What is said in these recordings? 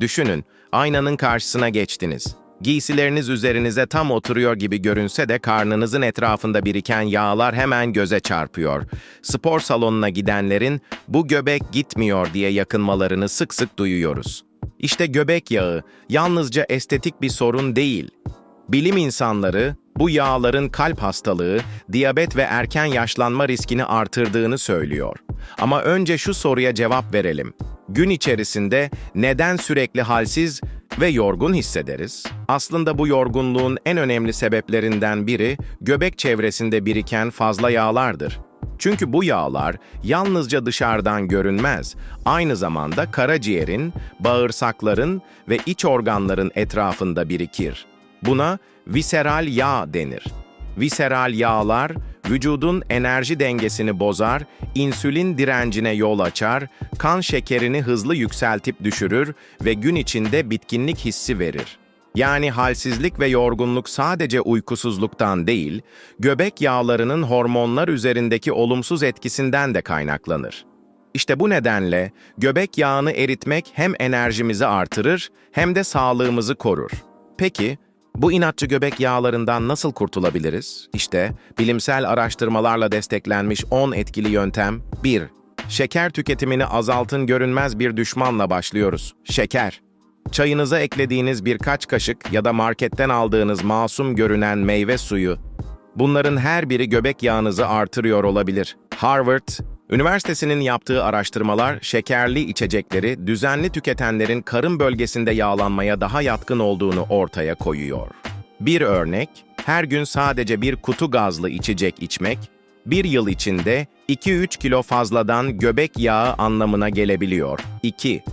Düşünün, aynanın karşısına geçtiniz. Giysileriniz üzerinize tam oturuyor gibi görünse de karnınızın etrafında biriken yağlar hemen göze çarpıyor. Spor salonuna gidenlerin bu göbek gitmiyor diye yakınmalarını sık sık duyuyoruz. İşte göbek yağı yalnızca estetik bir sorun değil. Bilim insanları bu yağların kalp hastalığı, diyabet ve erken yaşlanma riskini artırdığını söylüyor. Ama önce şu soruya cevap verelim. Gün içerisinde neden sürekli halsiz ve yorgun hissederiz? Aslında bu yorgunluğun en önemli sebeplerinden biri göbek çevresinde biriken fazla yağlardır. Çünkü bu yağlar yalnızca dışarıdan görünmez, aynı zamanda karaciğerin, bağırsakların ve iç organların etrafında birikir. Buna viseral yağ denir. Viseral yağlar vücudun enerji dengesini bozar, insülin direncine yol açar, kan şekerini hızlı yükseltip düşürür ve gün içinde bitkinlik hissi verir. Yani halsizlik ve yorgunluk sadece uykusuzluktan değil, göbek yağlarının hormonlar üzerindeki olumsuz etkisinden de kaynaklanır. İşte bu nedenle göbek yağını eritmek hem enerjimizi artırır hem de sağlığımızı korur. Peki, bu inatçı göbek yağlarından nasıl kurtulabiliriz? İşte bilimsel araştırmalarla desteklenmiş 10 etkili yöntem. 1. Şeker tüketimini azaltın görünmez bir düşmanla başlıyoruz. Şeker. Çayınıza eklediğiniz birkaç kaşık ya da marketten aldığınız masum görünen meyve suyu. Bunların her biri göbek yağınızı artırıyor olabilir. Harvard, Üniversitesinin yaptığı araştırmalar şekerli içecekleri düzenli tüketenlerin karın bölgesinde yağlanmaya daha yatkın olduğunu ortaya koyuyor. Bir örnek, her gün sadece bir kutu gazlı içecek içmek, bir yıl içinde 2-3 kilo fazladan göbek yağı anlamına gelebiliyor. 2.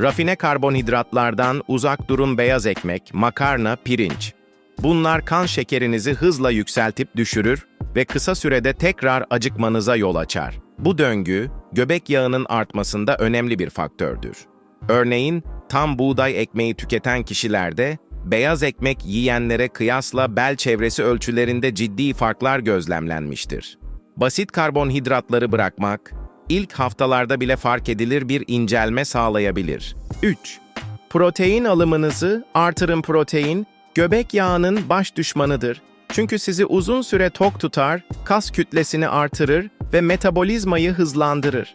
Rafine karbonhidratlardan uzak durun beyaz ekmek, makarna, pirinç. Bunlar kan şekerinizi hızla yükseltip düşürür ve kısa sürede tekrar acıkmanıza yol açar. Bu döngü, göbek yağının artmasında önemli bir faktördür. Örneğin, tam buğday ekmeği tüketen kişilerde, beyaz ekmek yiyenlere kıyasla bel çevresi ölçülerinde ciddi farklar gözlemlenmiştir. Basit karbonhidratları bırakmak, ilk haftalarda bile fark edilir bir incelme sağlayabilir. 3. Protein alımınızı artırın protein, göbek yağının baş düşmanıdır. Çünkü sizi uzun süre tok tutar, kas kütlesini artırır ve metabolizmayı hızlandırır.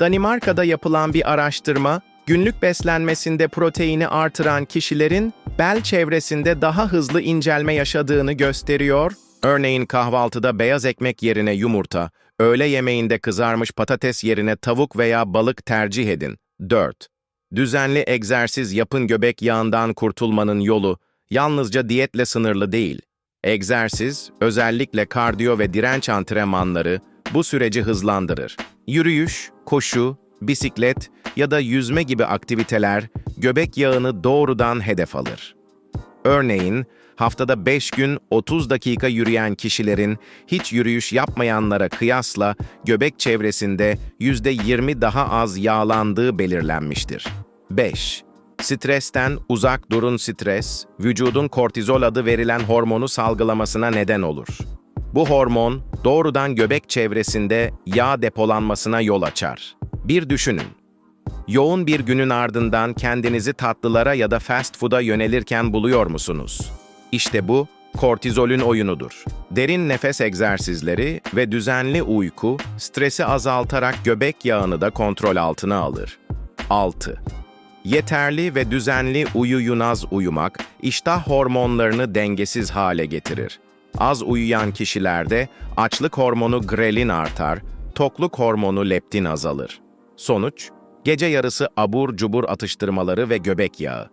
Danimarka'da yapılan bir araştırma, günlük beslenmesinde proteini artıran kişilerin bel çevresinde daha hızlı incelme yaşadığını gösteriyor. Örneğin kahvaltıda beyaz ekmek yerine yumurta, öğle yemeğinde kızarmış patates yerine tavuk veya balık tercih edin. 4. Düzenli egzersiz yapın göbek yağından kurtulmanın yolu yalnızca diyetle sınırlı değil. Egzersiz, özellikle kardiyo ve direnç antrenmanları bu süreci hızlandırır. Yürüyüş, koşu, bisiklet ya da yüzme gibi aktiviteler göbek yağını doğrudan hedef alır. Örneğin, haftada 5 gün 30 dakika yürüyen kişilerin hiç yürüyüş yapmayanlara kıyasla göbek çevresinde %20 daha az yağlandığı belirlenmiştir. 5. Stresten uzak durun stres, vücudun kortizol adı verilen hormonu salgılamasına neden olur. Bu hormon doğrudan göbek çevresinde yağ depolanmasına yol açar. Bir düşünün. Yoğun bir günün ardından kendinizi tatlılara ya da fast food'a yönelirken buluyor musunuz? İşte bu, kortizolün oyunudur. Derin nefes egzersizleri ve düzenli uyku, stresi azaltarak göbek yağını da kontrol altına alır. 6. Yeterli ve düzenli uyuyunaz uyumak, iştah hormonlarını dengesiz hale getirir. Az uyuyan kişilerde açlık hormonu grelin artar, tokluk hormonu leptin azalır. Sonuç, gece yarısı abur cubur atıştırmaları ve göbek yağı.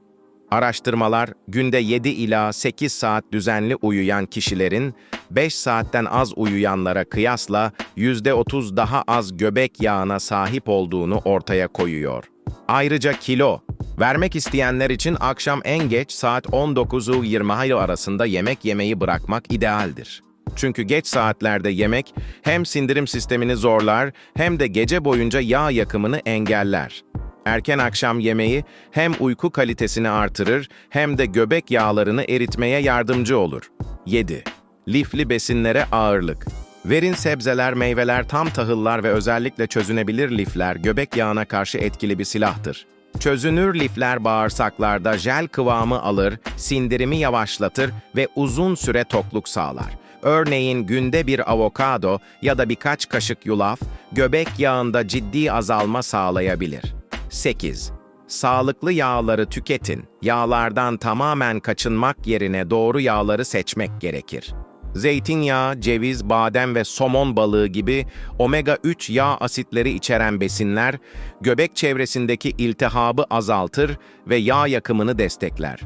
Araştırmalar, günde 7 ila 8 saat düzenli uyuyan kişilerin 5 saatten az uyuyanlara kıyasla %30 daha az göbek yağına sahip olduğunu ortaya koyuyor. Ayrıca kilo, vermek isteyenler için akşam en geç saat 19'u 20 arasında yemek yemeyi bırakmak idealdir. Çünkü geç saatlerde yemek hem sindirim sistemini zorlar hem de gece boyunca yağ yakımını engeller. Erken akşam yemeği hem uyku kalitesini artırır hem de göbek yağlarını eritmeye yardımcı olur. 7. Lifli besinlere ağırlık. Verin sebzeler, meyveler, tam tahıllar ve özellikle çözünebilir lifler göbek yağına karşı etkili bir silahtır. Çözünür lifler bağırsaklarda jel kıvamı alır, sindirimi yavaşlatır ve uzun süre tokluk sağlar. Örneğin günde bir avokado ya da birkaç kaşık yulaf, göbek yağında ciddi azalma sağlayabilir. 8. Sağlıklı yağları tüketin. Yağlardan tamamen kaçınmak yerine doğru yağları seçmek gerekir. Zeytinyağı, ceviz, badem ve somon balığı gibi omega-3 yağ asitleri içeren besinler, göbek çevresindeki iltihabı azaltır ve yağ yakımını destekler.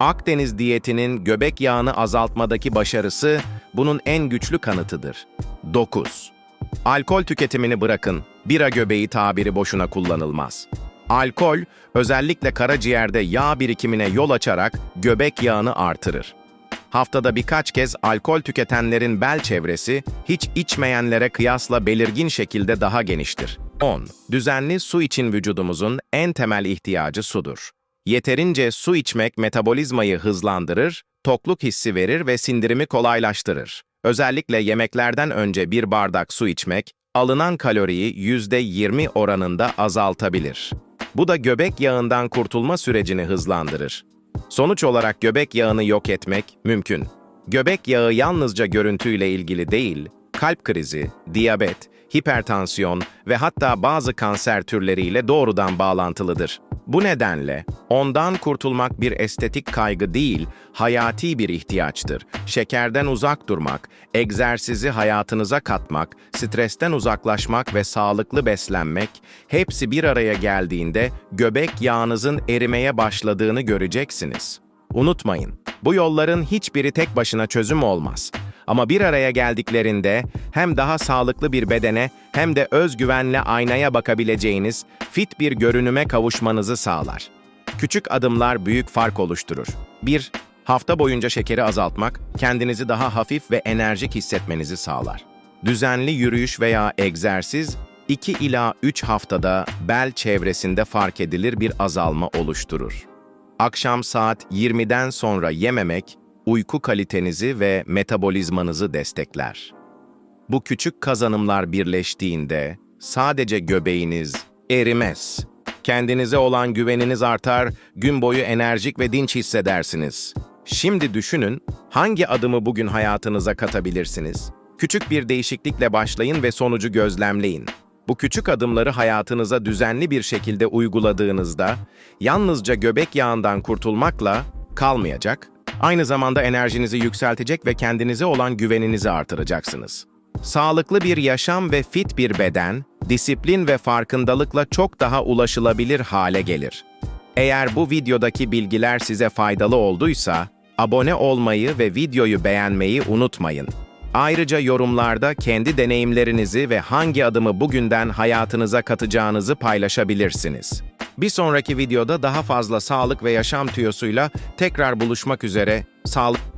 Akdeniz diyetinin göbek yağını azaltmadaki başarısı bunun en güçlü kanıtıdır. 9. Alkol tüketimini bırakın. Bira göbeği tabiri boşuna kullanılmaz. Alkol, özellikle karaciğerde yağ birikimine yol açarak göbek yağını artırır. Haftada birkaç kez alkol tüketenlerin bel çevresi, hiç içmeyenlere kıyasla belirgin şekilde daha geniştir. 10. Düzenli su için vücudumuzun en temel ihtiyacı sudur. Yeterince su içmek metabolizmayı hızlandırır, tokluk hissi verir ve sindirimi kolaylaştırır. Özellikle yemeklerden önce bir bardak su içmek, alınan kaloriyi %20 oranında azaltabilir. Bu da göbek yağından kurtulma sürecini hızlandırır. Sonuç olarak göbek yağını yok etmek mümkün. Göbek yağı yalnızca görüntüyle ilgili değil, kalp krizi, diyabet, hipertansiyon ve hatta bazı kanser türleriyle doğrudan bağlantılıdır. Bu nedenle ondan kurtulmak bir estetik kaygı değil, hayati bir ihtiyaçtır. Şekerden uzak durmak, egzersizi hayatınıza katmak, stresten uzaklaşmak ve sağlıklı beslenmek hepsi bir araya geldiğinde göbek yağınızın erimeye başladığını göreceksiniz. Unutmayın, bu yolların hiçbiri tek başına çözüm olmaz. Ama bir araya geldiklerinde hem daha sağlıklı bir bedene hem de özgüvenle aynaya bakabileceğiniz fit bir görünüme kavuşmanızı sağlar. Küçük adımlar büyük fark oluşturur. 1. Hafta boyunca şekeri azaltmak, kendinizi daha hafif ve enerjik hissetmenizi sağlar. Düzenli yürüyüş veya egzersiz, 2 ila 3 haftada bel çevresinde fark edilir bir azalma oluşturur. Akşam saat 20'den sonra yememek, uyku kalitenizi ve metabolizmanızı destekler. Bu küçük kazanımlar birleştiğinde sadece göbeğiniz erimez. Kendinize olan güveniniz artar, gün boyu enerjik ve dinç hissedersiniz. Şimdi düşünün, hangi adımı bugün hayatınıza katabilirsiniz? Küçük bir değişiklikle başlayın ve sonucu gözlemleyin. Bu küçük adımları hayatınıza düzenli bir şekilde uyguladığınızda, yalnızca göbek yağından kurtulmakla kalmayacak, aynı zamanda enerjinizi yükseltecek ve kendinize olan güveninizi artıracaksınız. Sağlıklı bir yaşam ve fit bir beden, disiplin ve farkındalıkla çok daha ulaşılabilir hale gelir. Eğer bu videodaki bilgiler size faydalı olduysa, abone olmayı ve videoyu beğenmeyi unutmayın. Ayrıca yorumlarda kendi deneyimlerinizi ve hangi adımı bugünden hayatınıza katacağınızı paylaşabilirsiniz. Bir sonraki videoda daha fazla sağlık ve yaşam tüyosuyla tekrar buluşmak üzere. Sağlık